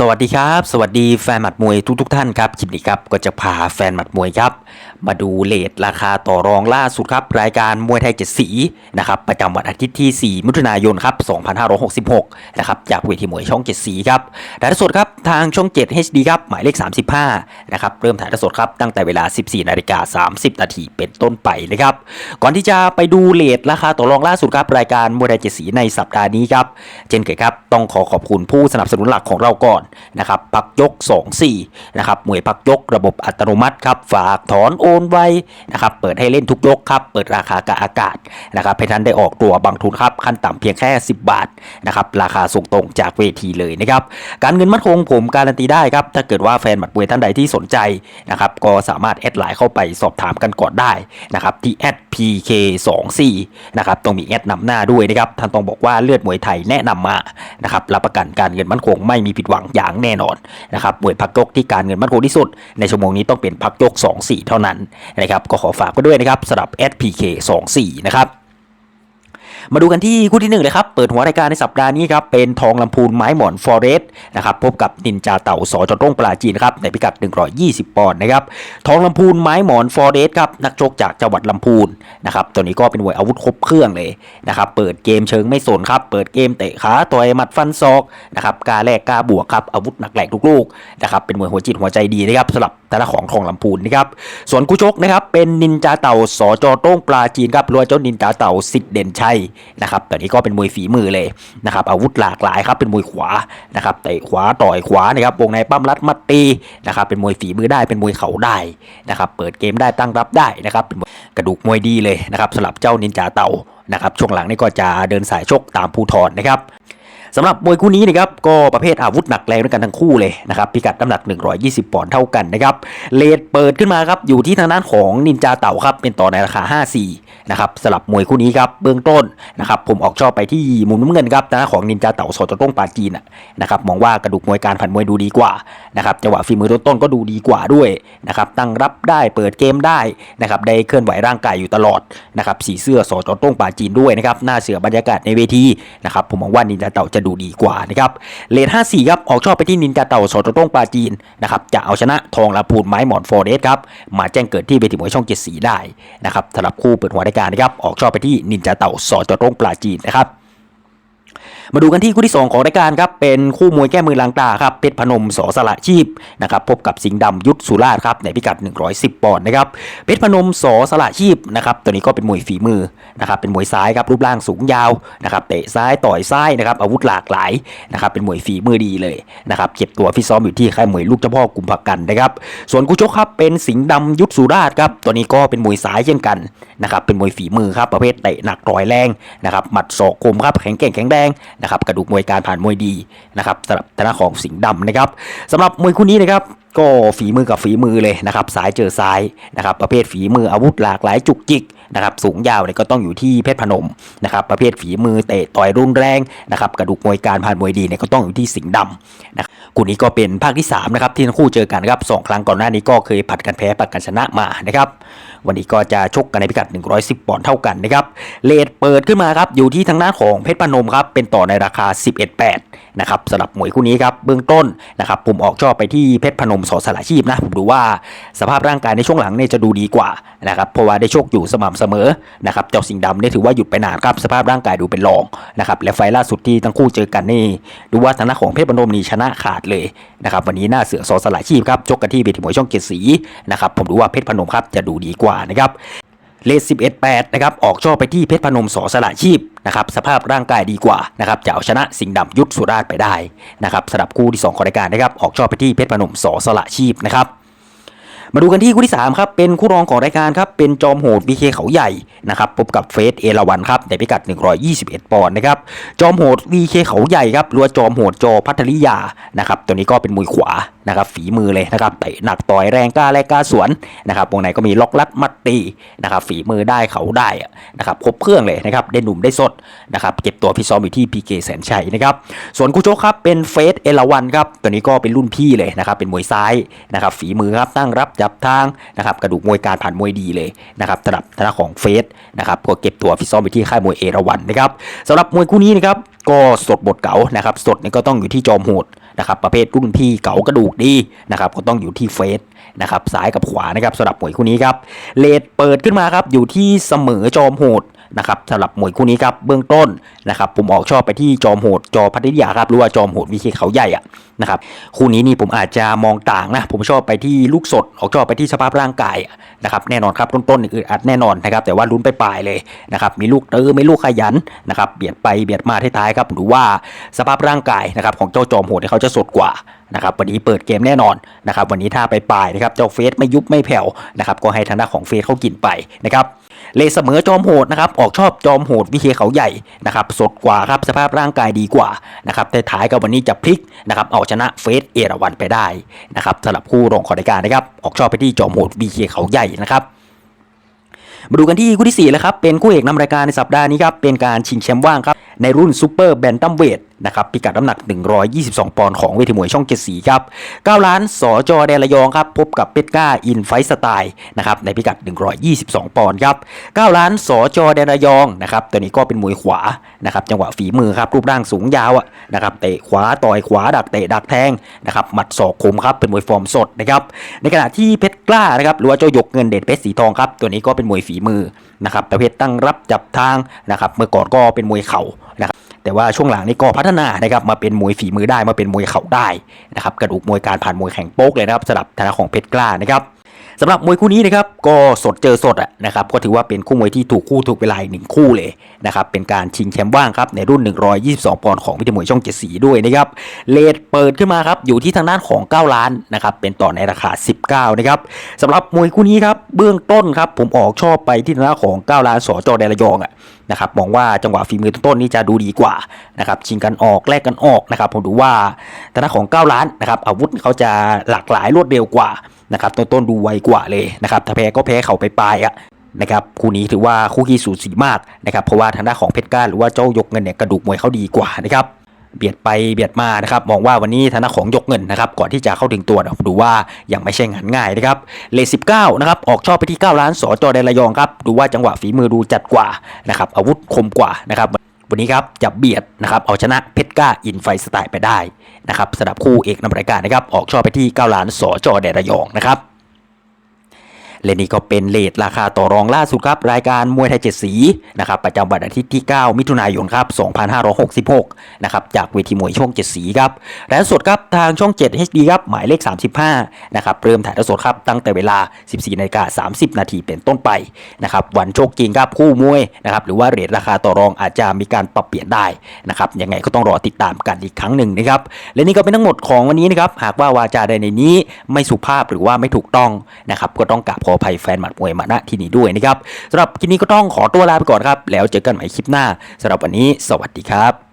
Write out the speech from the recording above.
สวัสดีครับ สวัสดีแฟนหมัดมวยทุกทท่านครับคลิปนี้ครับก็จะพาแฟนหมัดมวยครับ มาดูเลทราคาต่อรองล่าสุดครับ รายการมวยไทยเจ็ดสีนะครับประจำวันอาทิตย์ที่ 4 มิถุนายนครับ 2566 นะครับจากเวทีมวยช่องเจ็ดสีครับถ่ายทอดสดครับทางช่อง 7 HD ครับหมายเลข 35 นะครับเริ่มถ่ายทอดสดครับตั้งแต่เวลา 14 นาฬิกา 30 นาทีเป็นต้นไปนะครับก่อนที่จะไปดูเลทราคาต่อรองล่าสุดครับรายการมวยไทยเจ็ดสีในสัปดาห์นี้ครับเช่นเคยครับต้องขอขอบคุณผู้สนับสนุนหลักของเราก่อนนะครับพักยก 24นะครับมวยพักยกระบบอัตโนมัติครับฝากถอนอนโอนไวนะครับเปิดให้เล่นทุกยกครับเปิดราคากับอากาศนะครับให้ท่านได้ออกตัวบางทุนครับขั้นต่ำเพียงแค่ 10 บาทนะครับราคาส่งตรงจากเวทีเลยนะครับการเงินมั่นคงผมการันตีได้ครับถ้าเกิดว่าแฟนหมัดมวยท่านใดที่สนใจนะครับก็สามารถแอดไลน์เข้าไปสอบถามกันก่อนได้นะครับที่แอด PK24 นะครับต้องมีแอดนำหน้าด้วยนะครับท่านต้องบอกว่าเลือดมวยไทยแนะนำมานะครับรับประกันการเงินมั่นคงไม่มีผิดหวังอย่างแน่นอนนะครับมวยพักยกที่การเงินมั่นคงที่สุด ในชั่วโมงนี้ต้องเป็นพักยก 2-4เท่านั้นนะครับก็ขอฝากไว้ด้วยนะครับสำหรับ SPK24 นะครับ มาดูกันที่คู่ที่หนึ่งเลยครับ เปิดหัวรายการในสัปดาห์นี้ครับ เป็นทองลำพูนไม้หมอนฟอเรสต์นะครับ พบกับนินจาเต่าสอจอต้งปลาจีนครับ ในพิกัด 120 ปอนด์นะครับ ทองลำพูนไม้หมอนฟอเรสต์ครับ นักชกจากจังหวัดลำพูนนะครับ ตัวนี้ก็เป็นมวยอาวุธครบเครื่องเลยนะครับ เปิดเกมเชิงไม่สนครับ เปิดเกมเตะขาต่อยหมัดฟันศอกนะครับ กาแลกกาบวกครับ อาวุธหนักแหลกทุกลูกนะครับ เป็นมวยหัวจิตหัวใจดีนะครับสำหรับทางด้านของทองลำพูนนะครับส่วนคู่ชกนะครับเป็นนินจาเต่าสอจอโต้งปลาจีนครับรวยเจ้านินจาเต่าสิทธิ์เด่นชัยนะครับแต่นี้ก็เป็นมวยฝีมือเลยนะครับอาวุธหลากหลายครับเป็นมวยขวานะครับเตะขวาต่อยขวานะครับวงในปั้มรัดมัดตีนะครับเป็นมวยฝีมือได้เป็นมวยเข่าได้นะครับเปิดเกมได้ตั้งรับได้นะครับเป็นกระดูกมวยดีเลยนะครับสลับเจ้านินจาเต่านะครับช่วงหลังนี่ก็จะเดินสายชกตามภูทรนะครับ สำหรับมวยคู่นี้นะครับก็ประเภทอาวุธหนักแรงด้วยกันทั้งคู่เลยนะครับพิกัดน้ำหนัก 120 ปอนด์เท่ากันนะครับเลทเปิดขึ้นมาครับอยู่ที่ทางด้านของนินจาเต่าครับเป็นต่อในราคา 54นะครับสำหรับมวยคู่นี้ครับเบื้องต้นนะครับผมออกชอบไปที่มุมน้ำเงินครับทางด้านของนินจาเต่าสอจะต้งปาจีนนะครับมองว่ากระดูกมวยการผันมวยดูดีกว่านะครับจังหวะฝีมือต้นๆก็ดูดีกว่าด้วยนะครับตั้งรับได้เปิดเกมได้นะครับได้เคลื่อนไหวร่างกายอยู่ตลอดนะครับสีเสื้อสอจะต้งปาจีนด้วยนะครับหน้าเสือบรรยากาศในเวทีนะครับผมมองว่านินจาเต่าจะดูดีกว่านะครับเลท54 ครับ ออกชอบไปที่นินจาเต่าสอจะต้งปลาจีนนะครับจะเอาชนะทองลาพูนไม้หมอนฟอร์เดสครับมาแจ้งเกิดที่เวทีมวยช่องเจ็ดสีได้นะครับสำหรับคู่เปิดหัวรายการนะครับออกชอบไปที่นินจาเต่าสอจะต้งปลาจีนนะครับ มาดูกันที่คู่ที่ 2 ของรายการครับเป็นคู่มวยแก้มือลังตาครับเพชรพนมสอสละชีพนะครับพบกับสิงห์ดำยุทธสุราชครับในพิกัด 110 ปอนด์นะครับเพชรพนมสอสละชีพนะครับตัวนี้ก็เป็นมวยฝีมือนะครับเป็นมวยซ้ายครับรูปร่างสูงยาวนะครับเตะซ้ายต่อยซ้ายนะครับอาวุธหลากหลายนะครับเป็นมวยฝีมือดีเลยนะครับเก็บตัวฟิตซ้อมอยู่ที่ค่ายมวยลูกเจ้าพ่อกุมภกันนะครับส่วนคู่ชกครับเป็นสิงห์ดำยุทธสุราชครับตัวนี้ก็เป็นมวยซ้ายเช่นกันนะครับเป็นมวยฝีมือครับประเภทเตะหนักต่อยแรงนะครับหมัดศอกคมครับแข็งเก่งแข็งแรงนะครับกระดูกมวยการผ่านมวยดีนะครับสำหรับทางด้าของสิงห์ดำนะครับสำหรับมวยคู่นี้นะครับก็ฝีมือกับฝีมือเลยนะครับซ้ายเจอซ้ายนะครับประเภทฝีมืออาวุธหลากหลายจุกจิกนะครับสูงยาวเนี่ยก็ต้องอยู่ที่เพชรพนมนะครับประเภทฝีมือเตะต่อยรุนแรงนะครับกระดูกมวยการผ่านมวยดีเนี่ยก็ต้องอยู่ที่สิงห์ดำนะครับคู่นี้ก็เป็นภาคที่3นะครับที่ทั้งคู่เจอกันนะครับสองครั้งก่อนหน้านี้ก็เคยผัดกันแพ้ผัดกันชนะมานะครับ วันนี้ก็จะชกกันในพิกัด 110 ปอนด์เท่ากันนะครับเลทเปิดขึ้นมาครับอยู่ที่ทางด้าของเพชรพนมครับเป็นต่อในราคา 11.8นะครับสำหรับมวยคู่นี้ครับเบื้องต้นนะครับผมออกชอบไปที่เพชรพนมสอสละชีพนะผมดูว่าสภาพร่างกายในช่วงหลังเนี่ยจะดูดีกว่านะครับเพราะว่าได้โชกอยู่สม่ำเสมอนะครับเจ้าสิงห์ดำเนี่ยถือว่าหยุดไปนานครับสภาพร่างกายดูเป็นรองนะครับและไฟล์ล่าสุดที่ทั้งคู่เจอกันนี่ดูว่าทางด้าของเพชรพนมนี่ชนะขาดเลยนะครับวันนี้หน้าเสือสอสละชีพครับชกกันที่เวทีมวยช่องเกียรติศรีนะครับผมดูว่าเพชรพนมครับจะดูดีกว่านะครับเลส11-8นะครับออกช่อไปที่เพชรพนมสอสละชีพนะครับสภาพร่างกายดีกว่านะครับจะเอาชนะสิงห์ดำยุทธสุราชไปได้นะครับสำหรับคู่ที่2ของรายการนะครับออกช่อไปที่เพชรพนมสอสละชีพนะครับ มาดูกันที่คู่ที่ 3 ครับ เป็นคู่รองของรายการครับ เป็นจอมโหด VK เคเขาใหญ่นะครับ พบกับเฟสเอราวันครับในพิกัด 121 ปอนด์นะครับ จอมโหด VK เคเขาใหญ่ครับรือว่าจอมโหดจอพัทริยานะครับ ตัวนี้ก็เป็นมวยขวานะครับฝีมือเลยนะครับเตะหนักต่อยแรงกล้าแลกกล้าสวนนะครับวงในก็มีล็อกลัดมัดตีนะครับฝีมือได้เขาได้นะครับครบเครื่องเลยนะครับได้หนุ่มได้สดนะครับเก็บตัวพิซซ้อมอยู่ที่พีเแสนชัยนะครับส่วนคู่ชกครับเป็นเฟสเอราวันครับตัวนี้ก็เป็นรุ่นพี่เลยนะครับเป็นมวยซ้ายนะครับฝีมือครับตั้งรับจับทางนะครับกระดูกมวยการผ่านมวยดีเลยนะครับสำหรับทางด้าของเฟสนะครับก็เก็บตัวฟิตซ้อมไปที่ค่ายมวยเอราวันนะครับสำหรับมวยคู่นี้นะครับก็สดบทเก๋านะครับสดนี่ก็ต้องอยู่ที่จอมโหดนะครับประเภทรุ่นพี่เก๋ากระดูกดีนะครับก็ต้องอยู่ที่เฟสนะครับซ้ายกับขวานะครับสำหรับมวยคู่นี้ครับเลดเปิดขึ้นมาครับอยู่ที่เสมอจอมโหด นะครับสำหรับมวยคู่นี้ครับเบื้องต้นนะครับผมออกชอบไปที่จอมโหดจอพัทยาครับหรือว่าจอมโหดวีเคเขาใหญ่อะนะครับคู่นี้นี่ผมอาจจะมองต่างนะผมชอบไปที่ลูกสดออกชอบไปที่สภาพร่างกายนะครับแน่นอนครับต้นๆนี่อึดอัดแน่นอนนะครับแต่ว่าลุ้นไปปลายเลยนะครับมีลูกเตอไม่ลูกขยันนะครับเบียดไปเบียดมาท้ายๆครับหรือว่าสภาพร่างกายนะครับของเจ้าจอมโหดเนี่เขาจะสดกว่านะครับวันนี้เปิดเกมแน่นอนนะครับวันนี้ถ้าไปปลายนะครับเจ้าเฟสไม่ยุบไม่แผ่วนะครับก็ให้ทางด้านของเฟสเขากินไปนะครับ เลเสมอจอมโหดนะครับออกชอบจอมโหดวิเคเขาใหญ่นะครับสดกว่าครับสภาพร่างกายดีกว่านะครับแต่ท้ายกับวันนี้จะพลิกนะครับเอาชนะเฟสเอราวันไปได้นะครับสำหรับคู่รองขอรายการนะครับออกชอบไปที่จอมโหดวีเคเขาใหญ่นะครับมาดูกันที่คู่ที่4แล้วครับเป็นคู่เอกนำรายการในสัปดาห์นี้ครับเป็นการชิงแชมป์ว่างครับในรุ่นซูเปอร์แบนตัมเวทนะครับพิกัดน้ำหนัก 122 ปอนด์ของเวทีมวยช่องเจ็ดสีครับ9ล้านสอจอแดนระยองครับพบกับเป็ดก้าอินไฟสไตล์นะครับในพิกัด 122 ปอนด์ครับ9ล้านสอจอแดนระยองนะครับตัวนี้ก็เป็นมวยขวานะครับจังหวะฝีมือครับรูปร่างสูงยาวอะนะครับเตะขวาต่อยขวาดักเตะดักแทงนะครับหมัดศอกคมครับเป็นมวยฟอร์มสดนะครับในขณะที่เพชรกล้านะครับหรือว่าเจ้ายกเงินเด็ดเพชรสีทองครับตัวนี้ก็เป็นมวยฝีมือนะครับประเภทตั้งรับจับทางนะครับเมื่อก่อนก็เป็นมวยเข่า แต่ว่าช่วงหลังนี่ก็พัฒนานะครับมาเป็นมวยฝีมือได้มาเป็นมวยเข่าได้นะครับกระดูกมวยการผ่านมวยแข่งโป๊กเลยนะครับสำหรับทางด้านของเพชรกล้านะครับสำหรับมวยคู่นี้นะครับก็สดเจอสดนะครับก็ถือว่าเป็นคู่มวยที่ถูกคู่ถูกเวลาอีกหนึ่งคู่เลยนะครับเป็นการชิงแชมป์ว่างครับในรุ่น 122 ปอนด์ของวิทยมวยช่องเจ็ดสีด้วยนะครับเลทเปิดขึ้นมาครับอยู่ที่ทางด้านของ 9 ล้านนะครับเป็นต่อในราคา 19 นะครับสำหรับมวยคู่นี้ครับเบื้องต้นครับผมออกชอบไปที่ทางด้านของ 9 ล้านสอจอแดนระยองอะ นะครับมองว่าจังหวะฝีมือต้นๆนี่จะดูดีกว่านะครับชิงกันออกแลกกันออกนะครับผมดูว่าทางด้าของ9ล้านนะครับอาวุธเขาจะหลากหลายรวดเร็วกว่านะครับต้นต้นๆดูไวกว่าเลยนะครับถ้าแพ้ก็แพ้เขาไปปลายอะนะครับคู่นี้ถือว่าคู่ขี้สูสีมากนะครับเพราะว่าทางด้านของเพชรก้าหรือว่าเจ้ายกเงินเนี่ยกระดูกมวยเขาดีกว่านะครับ เบียดไปเบียดมานะครับมองว่าวันนี้ทางด้านของยกเงินนะครับก่อนที่จะเข้าถึงตัวนะดูว่ายังไม่ใช่งานง่ายนะครับเลสิบเก้านะครับออกชอบไปที่ 9 ล้านสอจอแดนระยองครับดูว่าจังหวะฝีมือดูจัดกว่านะครับอาวุธคมกว่านะครับวันนี้ครับจะเบียดนะครับเอาชนะเพชรก้าอินไฟสไตล์ไปได้นะครับสำหรับคู่เอกนำรายการนะครับออกชอบไปที่ 9 ล้านสอจอแดนระยองนะครับ และนี่ก็เป็นเลทราคาต่อรองล่าสุดครับรายการมวยไทยเจ็ดสีนะครับประจำวันอาทิตย์ที่ 9 มิถุนายนครับ2566นะครับจากเวทีมวยช่องเจ็ดสีครับและสดครับทางช่อง 7 HD ครับหมายเลข 35นะครับเริ่มถ่ายทอดสดครับตั้งแต่เวลา 14นาฬิกา30 นาทีเป็นต้นไปนะครับวันโชคจริงครับคู่มวยนะครับหรือว่าเรทราคาต่อรองอาจจะมีการปรับเปลี่ยนได้นะครับยังไงก็ต้องรอติดตามกันอีกครั้งหนึ่งนะครับและนี่ก็เป็นทั้งหมดของวันนี้นะครับหากว่าวาจาใดในนี้ไม่สุภาพหรือว่าไม่ถูกต้องนะครับก็ต้องกราบขออภัยแฟนหมัดมวยมาณที่นี้ด้วยนะครับสำหรับคลิปนี้ก็ต้องขอตัวลาไปก่อนครับ แล้วเจอกันใหม่คลิปหน้าสำหรับวันนี้ สวัสดีครับ